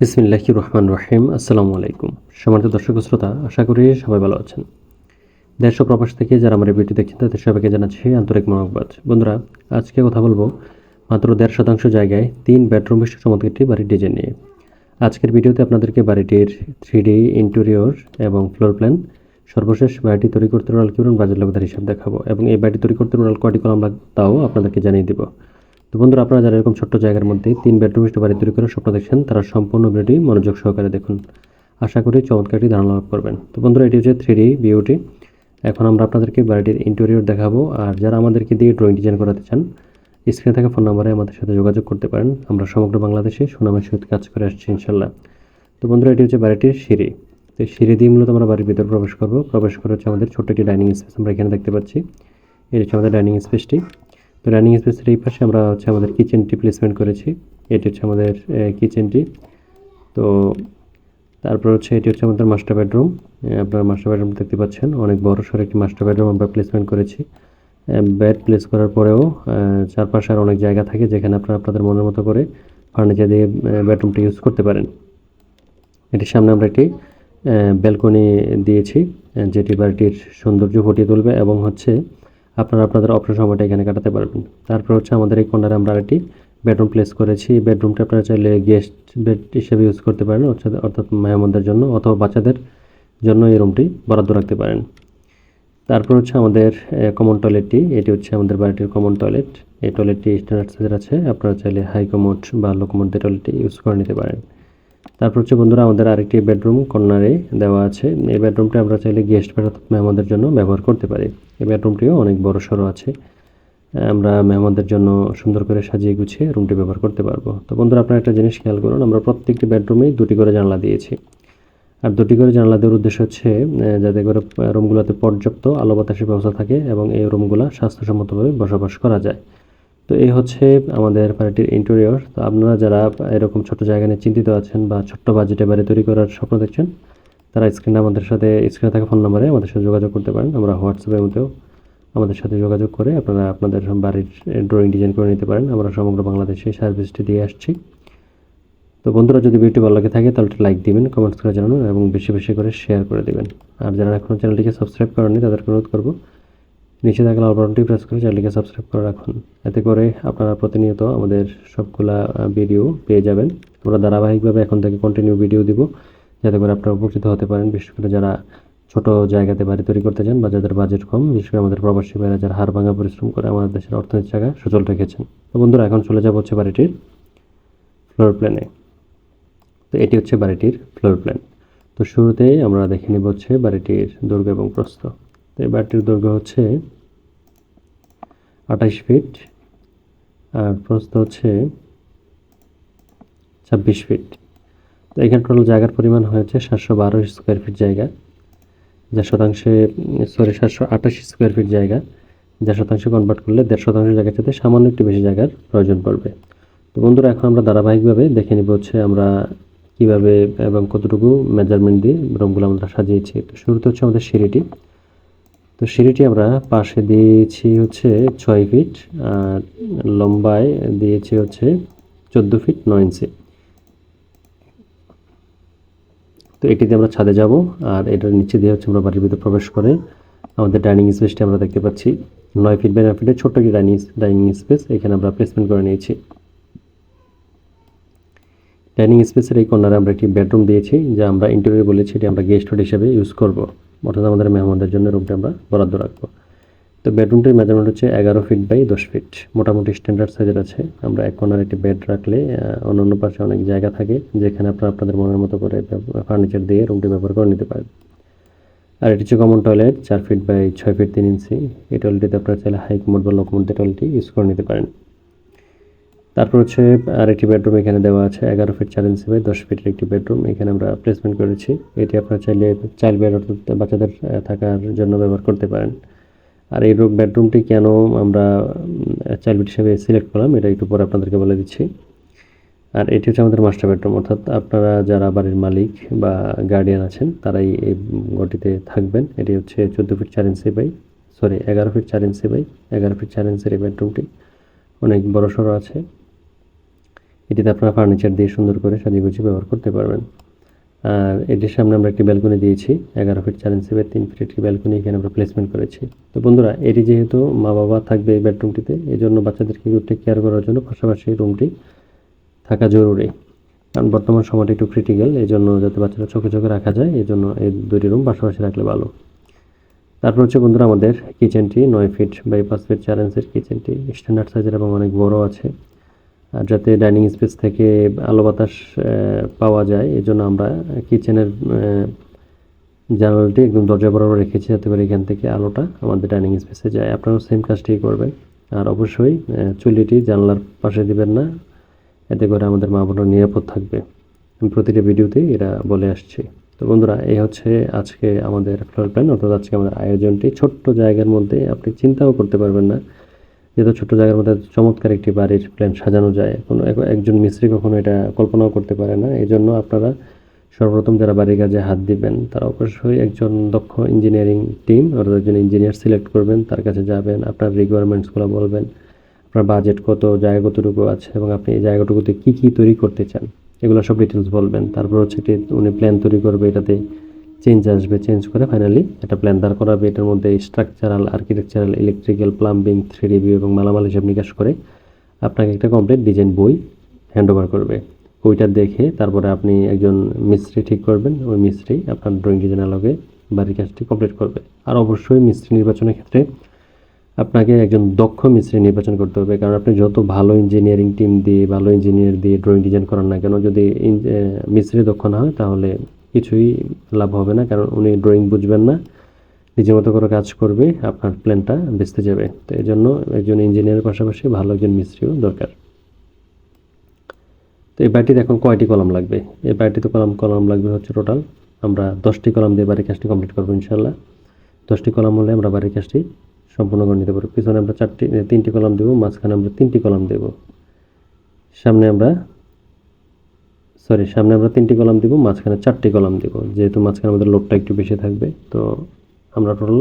বিসমিল্লাহি রহমান রহিম। আসসালামু আলাইকুম। সম্মানিত দর্শক শ্রোতা, আশা করি সবাই ভালো আছেন। দেশ প্রবাস থেকে যারা আমার এই ভিডিও দেখছেন, তাদের সবাইকে জানাচ্ছি আন্তরিক মনোবাদ বন্ধুরা, আজকে কথা বলব মাত্র দেড় শতাংশ জায়গায় তিন বেডরুম বিশিষ্ট চমৎকার বাড়ির ডিজাইন নিয়ে। আজকের ভিডিওতে আপনাদেরকে বাড়িটির থ্রি ডি ইন্টেরিয়র এবং ফ্লোর প্ল্যান সর্বশেষ বাড়িটি তৈরি করতে টোটাল কিরণ বাজার লগদার হিসাব দেখাবো এবং এই বাড়িটি তৈরি করতে টোটাল কয়টি কলম তাও আপনাদেরকে জানিয়ে দেবো। তো বন্ধুরা, আপনারা যারা এরকম ছোট্ট জায়গার মধ্যে তিন বেডরুম বাড়ি তৈরি করার স্বপ্ন দেখছেন, তারা সম্পূর্ণ ভিডিওটি মনোযোগ সহকারে দেখুন। আশা করি চমৎকার একটি ধারণা লাভ করবেন। তো বন্ধুরা, এটি হচ্ছে থ্রি ডি বিউটি এখন আমরা আপনাদেরকে বাড়িটির ইন্টেরিয়র দেখাবো। আর যারা আমাদেরকে দিয়ে ড্রয়িং ডিজাইন করাতে চান, স্ক্রিনে থাকা ফোন নাম্বারে আমাদের সাথে যোগাযোগ করতে পারেন। আমরা সমগ্র বাংলাদেশে সুনামের সহিত কাজ করে আসছি ইনশাল্লাহ তো বন্ধুরা, এটি হচ্ছে বাড়িটির সিঁড়ি। তো সিঁড়ি দিয়ে মূলত আমরা বাড়ির ভিতরে প্রবেশ করব। প্রবেশ করে হচ্ছে আমাদের ছোট্ট একটি ডাইনিং স্পেস। আমরা এখানে দেখতে পাচ্ছি, এটি হচ্ছে আমাদের ডাইনিং স্পেসটি। ডাইনিং স্পেসের এই পাশে আমরা হচ্ছে আমাদের কিচেনটি প্লেসমেন্ট করেছি। এটি হচ্ছে আমাদের কিচেনটি তো তারপর হচ্ছে এটি হচ্ছে আমাদের মাস্টার বেডরুম আপনার মাস্টার বেডরুম দেখতে পাচ্ছেন। অনেক বড় সড়ো একটি মাস্টার বেডরুম আমরা প্লেসমেন্ট করেছি। বেড প্লেস করার পরেও চারপাশে আর অনেক জায়গা থাকে যেখানে আপনারা আপনাদের মনের মতো করে ফার্নিচার দিয়ে বেডরুমটি ইউজ করতে পারেন। এটির সামনে আমরা একটি ব্যালকনি দিয়েছি যেটি বাড়িটির সৌন্দর্য ফুটিয়ে তুলবে এবং হচ্ছে আপনারা আপনাদের অবসর সময়টা এখানে কাটাতে পারবেন। তারপর হচ্ছে আমাদের এই কর্নারে আমরা একটি বেডরুম প্লেস করেছি। এই বেডরুমটা আপনারা চাইলে গেস্ট বেড হিসেবে ইউজ করতে পারেন, অর্থাৎ অর্থাৎ মেহমানদের জন্য অথবা বাচ্চাদের জন্য এই রুমটি বরাদ্দ রাখতে পারেন। তারপর হচ্ছে আমাদের কমন টয়লেটটি এটি হচ্ছে আমাদের বাড়িটির কমন টয়লেট এই টয়লেটটি স্ট্যান্ডার্ড সাইজের আছে, আপনারা চাইলে হাই কমোড বা লো কমোড দিয়ে টয়লেটটি ইউজ করে নিতে পারেন। তারপর হচ্ছে বন্ধুরা, আমাদের আরেকটি বেডরুম কর্নারে দেওয়া আছে। এই বেডরুমটা আমরা চাইলে গেস্ট মেহমানদের জন্য ব্যবহার করতে পারি। এই বেডরুমটিও অনেক বড় সড়ো আছে। আমরা মেহমানদের জন্য সুন্দর করে সাজিয়ে গুছিয়ে রুমটি ব্যবহার করতে পারব। তো বন্ধুরা, আপনারা একটা জিনিস খেয়াল করুন, আমরা প্রত্যেকটি বেডরুমেই দুটি করে জানলা দিয়েছি। আর দুটি করে জানলা দেওয়ার উদ্দেশ্য হচ্ছে যাতে করে রুমগুলোতে পর্যাপ্ত আলো বাতাসের ব্যবস্থা থাকে এবং এই রুমগুলো স্বাস্থ্যসম্মতভাবে বসবাস করা যায়। তো এই হচ্ছে আমাদের বাড়িটির ইন্টেরিয়র তো আপনারা যারা এরকম ছোট জায়গা নিয়ে চিন্তিত আছেন বা ছোট্ট বাজেটে বাড়ি তৈরি করার স্বপ্ন দেখছেন, তারা স্ক্রিনে আমাদের সাথে স্ক্রিনে থাকা ফোন নাম্বারে আমাদের সাথে যোগাযোগ করতে পারেন। আমরা হোয়াটসঅ্যাপের মধ্যেও আমাদের সাথে যোগাযোগ করে আপনারা আপনাদের বাড়ির ড্রয়িং ডিজাইন করে নিতে পারেন। আমরা সমগ্র বাংলাদেশে সার্ভিসটি দিয়ে আসছি। তো বন্ধুরা, যদি ভিডিওটি ভালো লাগে থাকে, তাহলে লাইক দিবেন কমেন্টস করে জানানো এবং বেশি বেশি করে শেয়ার করে দিবেন। আর যারা এখনও চ্যানেলটিকে সাবস্ক্রাইব করেননি, তাদেরকে অনুরোধ করব নিচে থাকা লাল বাটনটি প্রেস করে চ্যানেলটিকে সাবস্ক্রাইব করে রাখুন। এতে করে আপনারা প্রতিনিয়ত আমাদের সবগুলা ভিডিও পেয়ে যাবেন। আমরা ধারাবাহিকভাবে এখন থেকে কন্টিনিউ ভিডিও দিব, যাতে করে আপনারা উপকৃত হতে পারেন। বিশেষ করে যারা ছোট জায়গাতে বাড়ি তৈরি করতে চান বা যাদের বাজেট কম, বিশেষ করে আমাদের প্রবাসী ভাইরা যারা হাড় ভাঙা পরিশ্রম করে আমাদের দেশের অর্থনীতির জায়গা সচল রেখেছেন। তো বন্ধুরা, এখন চলে যাব হচ্ছে বাড়িটির ফ্লোর প্ল্যানে তো এটি হচ্ছে বাড়িটির ফ্লোর প্ল্যান তো শুরুতেই আমরা দেখে নিব হচ্ছে বাড়িটির দুর্গ এবং প্রস্থ। তো এই বাড়িটির দৈর্ঘ্য হচ্ছে আঠাশ ফিট আর প্রস্থ হচ্ছে ছাব্বিশ ফিট তো এখানে টোটাল জায়গার পরিমাণ হয়েছে সাতশো বারো স্কোয়ার ফিট জায়গা যা শতাংশে সরি সাতশো আঠাশ স্কোয়ার ফিট জায়গা যা শতাংশে কনভার্ট করলে দেড় শতাংশ জায়গার সাথে সামান্য একটু বেশি জায়গার প্রয়োজন পড়বে। তো বন্ধুরা, এখন আমরা ধারাবাহিকভাবে দেখে নিব হচ্ছে আমরা কীভাবে এবং কতটুকু মেজারমেন্ট দিয়ে রুমগুলো আমরা সাজিয়েছি। তো শুরুতে হচ্ছে আমাদের সিঁড়িটি। তো সিঁড়িটি আমরা পাশে দিয়েছি হচ্ছে ছয় ফিট, আর লম্বায় দিয়েছি হচ্ছে চোদ্দ ফিট নয় ইঞ্চি। তো এটিতে আমরা ছাদে যাব, আর এটার নিচে দিয়ে হচ্ছে আমরা বাড়ির ভিতরে প্রবেশ করে আমাদের ডাইনিং স্পেসটি আমরা দেখতে পাচ্ছি। নয় ফিট বাই নয় ফিটের ছোট্ট একটি ডাইনিং ডাইনিং স্পেস, এখানে আমরা প্লেসমেন্ট করে নিয়েছি। ডাইনিং স্পেসের এই কর্নারে আমরা একটি বেডরুম দিয়েছি, যা আমরা ইন্টেরিয়র বলেছি, এটি আমরা গেস্ট রুম হিসেবে ইউজ করব। অর্থাৎ আমাদের মেহমানদের জন্য রুমটি আমরা বরাদ্দ রাখব। তো বেডরুমটির মেজারমেন্ট হচ্ছে এগারো ফিট বাই দশ ফিট। মোটামুটি স্ট্যান্ডার্ড সাইজের আছে। আমরা এক কর্নার একটি বেড রাখলে অন্য অন্য পাশে অনেক জায়গা থাকে, যেখানে আপনারা আপনাদের মনের মতো করে ফার্নিচার দিয়ে রুমটি ব্যবহার করে নিতে পারেন। আর এটি হচ্ছে কমন টয়লেট চার ফিট বাই ছয় ফিট তিন ইঞ্চি। এই টয়লেটটিতে আপনারা চাইলে হাই কমোড বা লো কমোড দিয়ে টয়লেটটি ইউজ করে নিতে পারেন। তারপর হচ্ছে আরেকটি বেডরুম এখানে দেওয়া আছে, এগারো ফিট চার ইঞ্চি বাই দশ ফিটের একটি বেডরুম এখানে আমরা প্লেসমেন্ট করেছি। এটি আপনারা চাইলে চাইল্ড বেড অর্থাৎ বাচ্চাদের থাকার জন্য ব্যবহার করতে পারেন। আর এই রুম বেডরুমটি কেন আমরা চাইল্ড বেড হিসেবে সিলেক্ট করলাম, এটা একটু পরে আপনাদেরকে বলে দিচ্ছি। আর এটি হচ্ছে আমাদের মাস্টার বেডরুম অর্থাৎ আপনারা যারা বাড়ির মালিক বা গার্ডিয়ান আছেন, তারাই এই ঘরটিতে থাকবেন। এটি হচ্ছে চোদ্দ ফিট চার ইঞ্চি বাই সরি এগারো ফিট চার ইঞ্চি বাই, এগারো ফিট চার ইঞ্চির এই বেডরুমটি অনেক বড় সড়ো আছে। এটিতে আপনারা ফার্নিচার দিয়ে সুন্দর করে সাজিয়ে গুছিয়ে ব্যবহার করতে পারবেন। আর এটির সামনে আমরা একটি ব্যালকনি দিয়েছি, এগারো ফিট চার ইঞ্চি তিন ফিট একটি ব্যালকনি এখানে আমরা প্লেসমেন্ট করেছি। তো বন্ধুরা, এটি যেহেতু মা বাবা থাকবে এই বেডরুমটিতে এই জন্য বাচ্চাদেরকে একটু কেয়ার করার জন্য পাশাপাশি রুমটি থাকা জরুরি। কারণ বর্তমান সময়টা একটু ক্রিটিক্যাল এই জন্য যাতে বাচ্চারা চোখে চোখে রাখা যায় এই জন্য এই দুটি রুম পাশাপাশি রাখলে ভালো। তারপর হচ্ছে বন্ধুরা, আমাদের কিচেনটি নয় ফিট বাই পাঁচ ফিট চার ইঞ্চের কিচেনটি স্ট্যান্ডার্ড সাইজের এবং অনেক বড় আছে। যাতে ডাইনিং স্পেস থেকে আলো বাতাস পাওয়া যায়। এই জন্য আমরা কিচেনের জানালাটি একদম দরজা বরাবর রেখেছি যাতে করে এখান থেকে আলোটা আমাদের ডাইনিং স্পেসে যায়। আপনারাও সেম কাজটি করবেন। আর অবশ্যই চুল্লিটি জানলার পাশে দিবেন না। এতে করে আমাদের মা বোনরা নিরাপদ থাকবে। প্রতিটা ভিডিওতেই এরা বলে আসছি। তো বন্ধুরা, এই হচ্ছে আজকে আমাদের ফ্লোর প্ল্যান অর্থাৎ আজকে আমাদের আয়োজনটি। ছোট্ট জায়গার মধ্যে আপনি চিন্তাও করতে পারবেন না। যেহেতু ছোট্ট জায়গার মধ্যে চমৎকার একটি বাড়ির প্ল্যান সাজানো যায়, কোনো একজন মিস্ত্রি কখনো এটা কল্পনাও করতে পারে না। এই জন্য আপনারা সর্বপ্রথম যারা বাড়ির কাজে হাত দিবেন, তারা অবশ্যই একজন দক্ষ ইঞ্জিনিয়ারিং টিম অর্থাৎ একজন ইঞ্জিনিয়ার সিলেক্ট করবেন, তার কাছে যাবেন, আপনার রিকোয়ারমেন্টসগুলো বলবেন, আপনার বাজেট কত, জায়গা কতটুকু আছে এবং আপনি এই জায়গাটুকুতে কী কী তৈরি করতে চান, এগুলো সব ডিটেলস বলবেন। তারপর হচ্ছে উনি প্ল্যান তৈরি করবে এটাতে চেঞ্জ আসবে চেঞ্জ করে ফাইনালি একটা প্ল্যান দাঁড় করাবে, এটার মধ্যে structural architectural electrical plumbing three review এবং মালামাল হিসাব নিকাশ করে আপনাকে একটা কমপ্লিট ডিজাইন বই হ্যান্ড ওভার করবে। ওইটা দেখে তারপরে আপনি একজন মিস্ত্রি ঠিক করবেন, ওই মিস্ত্রি আপনার ড্রয়িং ডিজাইন আলোকে বাড়ির কাজটি কমপ্লিট করবে। আর অবশ্যই মিস্ত্রি নির্বাচনের ক্ষেত্রে আপনাকে একজন দক্ষ মিস্ত্রি নির্বাচন করতে হবে, কারণ আপনি যত ভালো ইঞ্জিনিয়ারিং টিম দিয়ে, ভালো ইঞ্জিনিয়ার দিয়ে ড্রয়িং ডিজাইন করান না কেন, যদি মিস্ত্রি দক্ষ না হয় তাহলে কিছুই লাভ হবে না, কারণ উনি ড্রয়িং বুঝবেন না। নিজের মতো করে কাজ করবে, আপনার প্ল্যানটা বেচতে যাবে। তো এই জন্য একজন ইঞ্জিনিয়ারের পাশাপাশি ভালো একজন মিস্ত্রিও দরকার। তো এই বাড়িটিতে এখন কয়টি কলাম লাগবে? এই বাড়িটিতে কলাম কলাম লাগবে হচ্ছে টোটাল আমরা দশটি কলাম দিয়ে বাড়ির কাজটি কমপ্লিট করব ইনশাল্লাহ দশটি কলাম হলে আমরা বাড়ির কাজটি সম্পূর্ণ করে নিতে পারব। পিছনে আমরা চারটি, তিনটি কলাম দেবো, মাঝখানে আমরা তিনটি কলাম দেব। সামনে আমরা সরি সামনে আমরা তিনটি কলাম দিব, মাঝখানে চারটি কলাম দিব। যেহেতু মাঝখানে আমাদের লোডটা একটু বেশি থাকবে, তো আমরা টোটাল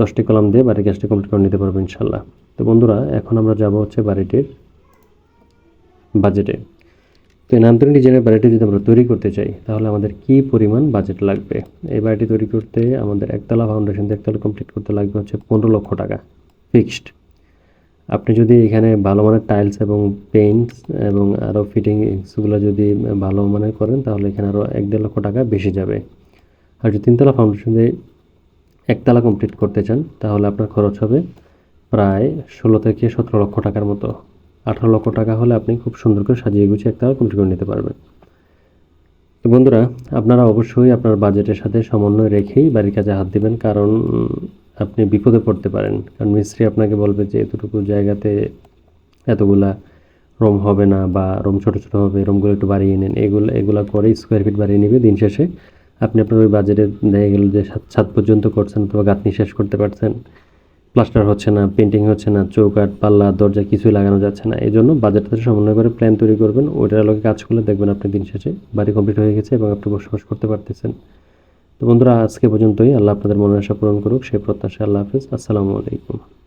দশটি কলাম দিয়ে বাড়ির কাজটি কমপ্লিট করে নিতে পারব ইনশাল্লাহ। তো বন্ধুরা, এখন আমরা যাব হচ্ছে বাড়িটির বাজেটে তো এই নামতরী ডিজাইনের বাড়িটি যদি আমরা তৈরি করতে চাই, তাহলে আমাদের কি পরিমাণ বাজেট লাগবে? এই বাড়িটি তৈরি করতে আমাদের একতলা ফাউন্ডেশন একতলা কমপ্লিট করতে লাগবে হচ্ছে পনেরো লক্ষ টাকা ফিক্সড আপনি যদি এখানে ভালো মানের টাইলস এবং পেইন্টস এবং আরও ফিটিংসগুলো যদি ভালো মানের করেন, তাহলে এখানে আরও এক দেড় লক্ষ টাকা বেশি যাবে। আর যদি তিনতলা ফাউন্ডেশন দিয়ে একতলা কমপ্লিট করতে চান, তাহলে আপনার খরচ হবে প্রায় ষোলো থেকে সতেরো লক্ষ টাকার মতো। আঠারো লক্ষ টাকা হলে আপনি খুব সুন্দর করে সাজিয়ে গুছিয়ে একতলা কমপ্লিট করে নিতে পারবেন। তো বন্ধুরা, আপনারা অবশ্যই আপনার বাজেটের সাথে সমন্বয় রেখেই বাড়ির কাজে হাত দিবেন, কারণ আপনি বিপদে পড়তে পারেন। কারণ মিস্ত্রি আপনাকে বলবে যে, এতটুকু জায়গাতে এতগুলা রুম হবে না বা রুম ছোট ছোট হবে, রুমগুলো একটু বাড়িয়ে নেন। এগুলো এগুলো করে স্কোয়ার ফিট বাড়িয়ে নেবে দিন শেষে। আপনি আপনার ওই বাজেটে দেখা গেল যে সাত সাত পর্যন্ত করছেন অথবা গাঁথনি শেষ করতে পারছেন। প্লাস্টার হচ্ছে না পেন্টিং হচ্ছে না চৌকাট পাল্লা, দরজা কিছুই লাগানো যাচ্ছে না। এই জন্য বাজারটা সমন্বয় করে প্ল্যান তৈরি করবেন, ওইটার আলোকে কাজ করলে দেখবেন আপনি দিন শেষে বাড়ি কমপ্লিট হয়ে গেছে এবং আপনি বসবাস করতে পারতেছেন। তো বন্ধুরা, আজকে পর্যন্তই। আল্লাহ আপনাদের মনের আশা পূরণ করুক। সেই প্রত্যাশা আল্লাহ হাফিজ। আসসালামু আলাইকুম।